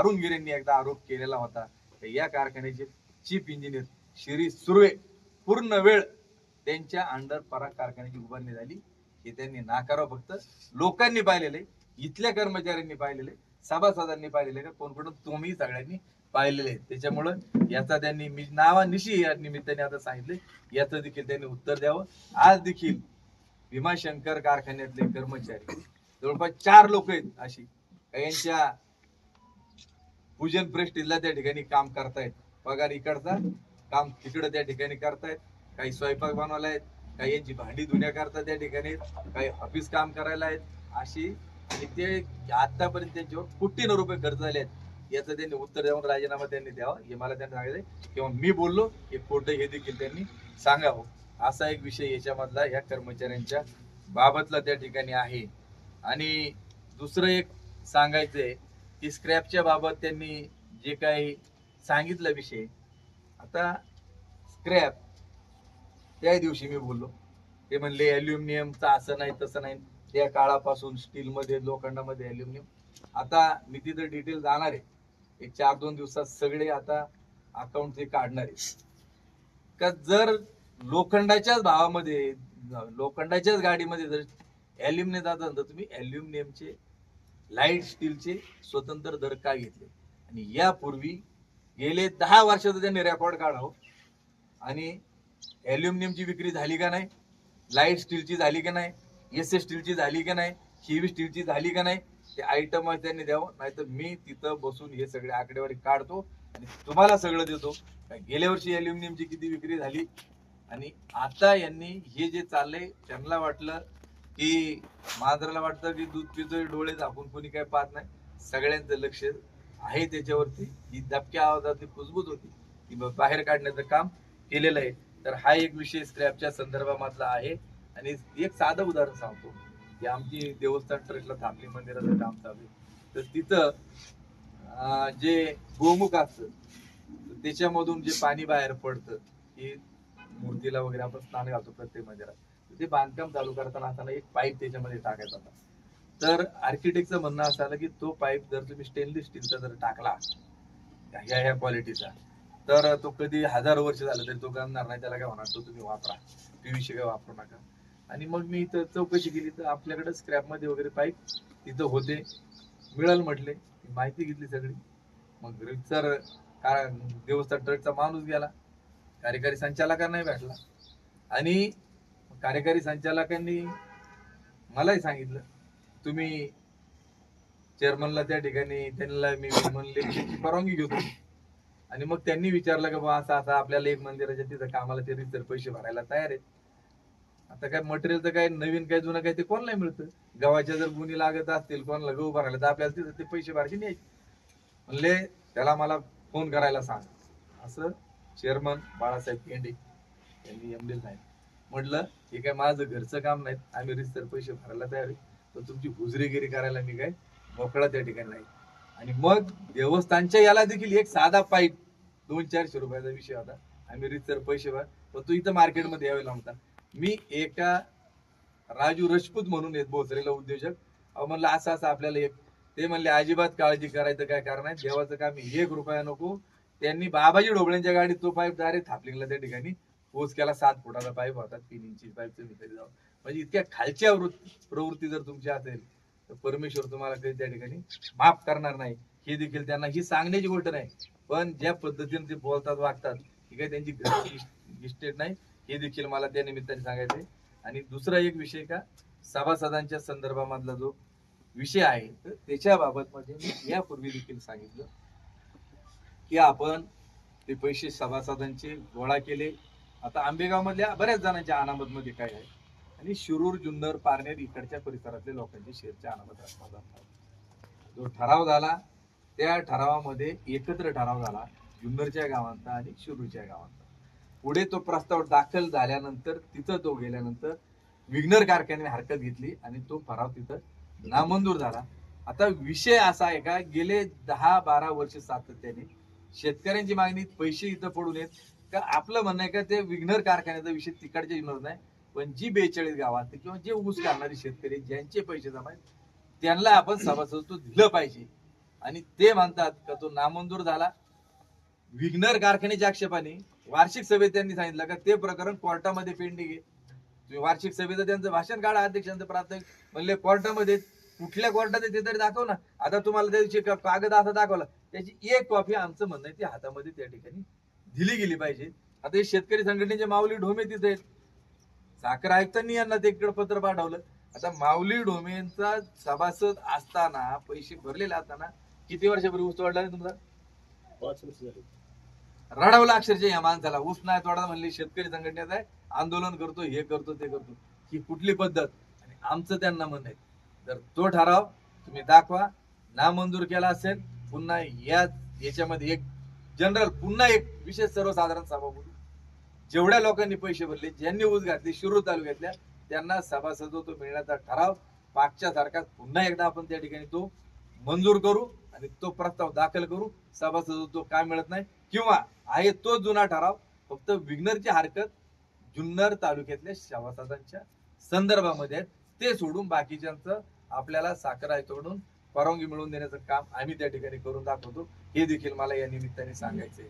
अरुण गिरेंनी एकदा आरोप केलेला होता तर या कारखान्याचे चीफ इंजिनियर श्री सुर्वे पूर्ण वेळ त्यांच्या अंडर पराग कारखान्याची उभारणी झाली. हे त्यांनी नाकारावं फक्त लोकांनी पाहिलेले इथल्या कर्मचाऱ्यांनी पाहिलेले सभासदांनी पाहिलेले का कोण कोण तुम्ही सगळ्यांनी पाहिलेले. त्याच्यामुळं याचा त्यांनी मी नावानिशी या निमित्ताने आता सांगितले. याचं देखील त्यांनी उत्तर द्यावं. आज देखील भीमाशंकर कारखान्यातले कर्मचारी जवळपास चार लोक आहेत अशी यांच्या भुजन प्रेस्टीजला त्या ठिकाणी काम करतायत. पगार इकडचा काम तिकडं त्या ठिकाणी करतायत. काही स्वयंपाक बनवायला आहेत काही यांची भांडी धुण्या करता त्या ठिकाणी काही ऑफिस काम करायला आहेत. अशी आणि ते आतापर्यंत त्यांच्यावर कोटीनं रुपये खर्च झाले आहेत याचं त्यांनी उत्तर देऊन राजीनामा त्यांनी द्यावा हे मला त्यांनी सांगितलं किंवा मी बोललो हे खोटं हे देखील त्यांनी सांगावं. असा एक विषय याच्यामधला या कर्मचाऱ्यांच्या बाबतला त्या ठिकाणी आहे. आणि दुसरं एक सांगायचंय की स्क्रॅपच्या बाबत त्यांनी जे काही सांगितलं विषय आता स्क्रॅप त्या दिवशी मी बोललो. ते म्हणले अल्युमिनियमचं असं नाही तसं नाही. त्या काळापासून स्टीलमध्ये लोखंडामध्ये अल्युमिनियम आता मी तिथं डिटेल जाणार आहे. एक चार दोन दिवसात सगळे आता अकाउंट ते काढणार आहे. का जर लोखंडाच्याच भावामध्ये लोखंडाच्याच गाडीमध्ये जर अल्युमिनियम जातात तर तुम्ही अल्युमिनियमचे लाइट स्टीलचे स्वतंत्र दर का घेतले? आणि यापूर्वी गेले दहा वर्षाचा त्यांनी रेकॉर्ड काढावं. आणि ॲल्युमिनियमची विक्री झाली का नाही? लाइट स्टीलची झाली का नाही? एस एस स्टीलची झाली का नाही? हेवी स्टीलची झाली का नाही? ते आयटम त्यांनी द्यावं. नाहीतर मी तिथं बसून हे सगळे आकडेवारी काढतो आणि तुम्हाला सगळं देतो. गेल्या वर्षी ॲल्युमिनियमची किती विक्री झाली? आणि आता यांनी हे जे चाललंय त्यांना वाटलं की मांजराला वाटतं की दूध पितोय डोळे झाकून कोणी काय पाहत नाही. सगळ्यांचं लक्ष आहे त्याच्यावरती. ही दबक्या आवाजातली कुजबूज होती. ती बाहेर काढण्याचं काम केलेलं आहे. तर हा एक विषय स्क्रॅपच्या संदर्भामधला आहे. आणि एक साधं उदाहरण सांगतो. की आमची देवस्थान ट्रस्टला थापली मंदिराचं काम चालू आहे. तर तिथं जे गोमुख असतं त्याच्यामधून जे पाणी बाहेर पडतं की मूर्तीला वगैरे आपण स्नान घालतो प्रत्येक मंदिरात. ते बांधकाम चालू करताना असताना एक पाईप त्याच्यामध्ये टाकायचा होता. तर आर्किटेक्टचं म्हणणं असं आलं की तो पाईप जर तुम्ही स्टेनलेस स्टीलचा जर टाकला ह्या ह्या क्वालिटीचा तर तो कधी हजारो वर्ष झालं तरी तो गमणार नाही. त्याला काय होणार? तो तुम्ही वापरा. पीव्हीसी काय वापरू नका. आणि मग मी इथं चौकशी केली तर आपल्याकडे स्क्रॅपमध्ये वगैरे पाईप तिथं होते. मिळेल म्हटले. माहिती घेतली सगळी. मग रितसर का देवस्थान ट्रकचा माणूस गेला. कार्यकारी संचालकांनाही नाही भेटला. आणि कार्यकारी संचालकांनी मलाही सांगितलं. तुम्ही चेअरमनला त्या ठिकाणी त्यांना मी म्हणले की परवानगी घेतो. आणि मग त्यांनी विचारलं की बा असं असं आपल्याला एक मंदिराच्या तिथं कामाला ते रितसर पैसे भरायला तयार आहेत. आता काय मटेरियल तर काय नवीन काय जुनं काय ते कोणाला मिळतं. गव्हाच्या जर गुणी लागत असतील कोणाला गहू भरायला तर आपल्याला तिथं ते पैसे भरायचे नाही. म्हणले त्याला मला फोन करायला सांग. असं चेअरमन बाळासाहेब केंडे यांनी एमडी नाही म्हटलं हे काय माझं घरचं काम नाही आम्ही रिस्तर पैसे भरायला तयार आहे. तर तुमची हुजरेगिरी करायला मी काय मोकळा त्या ठिकाणी नाही. आणि मग देवस्थानच्या याला देखील एक साधा पाईप दोन चारशे रुपयाचा विषय होता. आम्ही रिस्तर पैसे भर पण तो इथं मार्केटमध्ये यावे लागता मी एका राजू रजपूत म्हणून येत भोसरेला उद्योजक. अहो म्हणलं असं असं आपल्याला एक ते म्हणले अजिबात काळजी करायचं काय कारण आहे? देवाचं काम एक रुपया नको. त्यांनी बाबाजी ढोबळ्यांच्या गाडीत तो पाईप डायरेक्ट थापलिंगला त्या ठिकाणी. पोच केला सात फुटाचा पाईप होता तीन इंची पाईप तुम्ही तरी जाऊ म्हणजे इतक्या खालच्या प्रवृत्ती जर तुमची असेल तर परमेश्वर तुम्हाला कधी त्या ठिकाणी माफ करणार नाही. हे देखील त्यांना ही सांगण्याची गोष्ट नाही. पण ज्या पद्धतीने ते बोलतात वागतात ही काही त्यांची इस्टेट नाही. हे देखील मला त्या निमित्ताने सांगायचंय आणि दुसरा एक विषय का सभासदांच्या संदर्भामधला जो विषय आहे तर त्याच्या बाबतमध्ये मी यापूर्वी देखील सांगितलं की आपण ते पैसे सभासदांचे गोळा केले आता आंबेगाव मधल्या बऱ्याच जणांच्या अनामत मध्ये काय आहे? आणि शिरूर जुन्नर पारनेर इकडच्या परिसरातल्या लोकांचे शेरच्या अनामत असतात जो ठराव झाला त्या ठरावामध्ये एकत्र ठराव झाला जुन्नरच्या गावांचा आणि शिरूरच्या गावांचा. पुढे तो प्रस्ताव दाखल झाल्यानंतर तिथं तो गेल्यानंतर विघ्नर कारखान्याने हरकत घेतली आणि तो ठराव तिथं नामंजूर झाला. आता विषय असा आहे का गेले दहा बारा वर्ष सातत्याने शेतकऱ्यांची मागणी पैसे इथं पडून येत का आपलं म्हणणं आहे का ते विघ्नर कारखान्याचा विषय तिकडच्या येणार नाही पण जी बेचाळीस गावात किंवा जे ऊस करणारे शेतकरी ज्यांचे पैसे जमा आहेत त्यांना आपण सभासदत्व दिलं पाहिजे. आणि ते म्हणतात का तो नामंजूर झाला. विघ्नर कारखान्याच्या आक्षेपाने वार्षिक सभेत त्यांनी सांगितलं का ते प्रकरण कोर्टामध्ये पेंडिंग आहे. तुम्ही वार्षिक सभेचं त्यांचं भाषण काढा अध्यक्षांचं प्राथमिक म्हणले कोर्टामध्ये कुठल्या कोर्टात ते तरी दाखव ना. आता तुम्हाला त्या दिवशी कागद असा दाखवला. त्याची एक कॉपी आमचं म्हणणं आहे ती हातामध्ये त्या ठिकाणी दिली गेली पाहिजे. आता हे शेतकरी संघटनेचे माऊली ढोमे तिथे आहेत. साखर आयुक्तांनी यांना ते पत्र पाठवलं. आता माऊली ढोमेंचा सभासद असताना पैसे भरलेले असताना किती वर्षापूर्वी ऊस तोडला तुमचा? वर्ष झाली. रडवला अक्षरशः या माणसाला. ऊस नाही तोडा म्हणले शेतकरी संघटनेत आहे. आंदोलन करतो हे करतो ते करतो. ही कुठली पद्धत? आणि आमचं त्यांना म्हणणं आहे. तर तो ठराव तुम्ही दाखवा. नामंजूर केला असेल पुन्हा या याच्यामध्ये एक जनरल पुन्हा एक विशेष सर्वसाधारण सभा बोलू. जेवढ्या लोकांनी पैसे भरले ज्यांनी ऊस घातले शिरूर तालुक्यातल्या त्यांना सभासदत्व मिळण्याचा ठराव पाठच्या सारखा पुन्हा एकदा आपण त्या ठिकाणी तो मंजूर करू आणि तो प्रस्ताव दाखल करू. सभासद काय मिळत नाही. किंवा आहे तो जुना ठराव फक्त विग्नरची हरकत जुन्नर तालुक्यातल्या सभासदांच्या संदर्भामध्ये आहेत. ते सोडून बाकीच्यांचं आपल्याला साखर आयुक्ताकडून परवानगी मिळवून देण्याचं काम आम्ही त्या ठिकाणी करून दाखवतो. हे देखील मला या निमित्ताने सांगायचंय.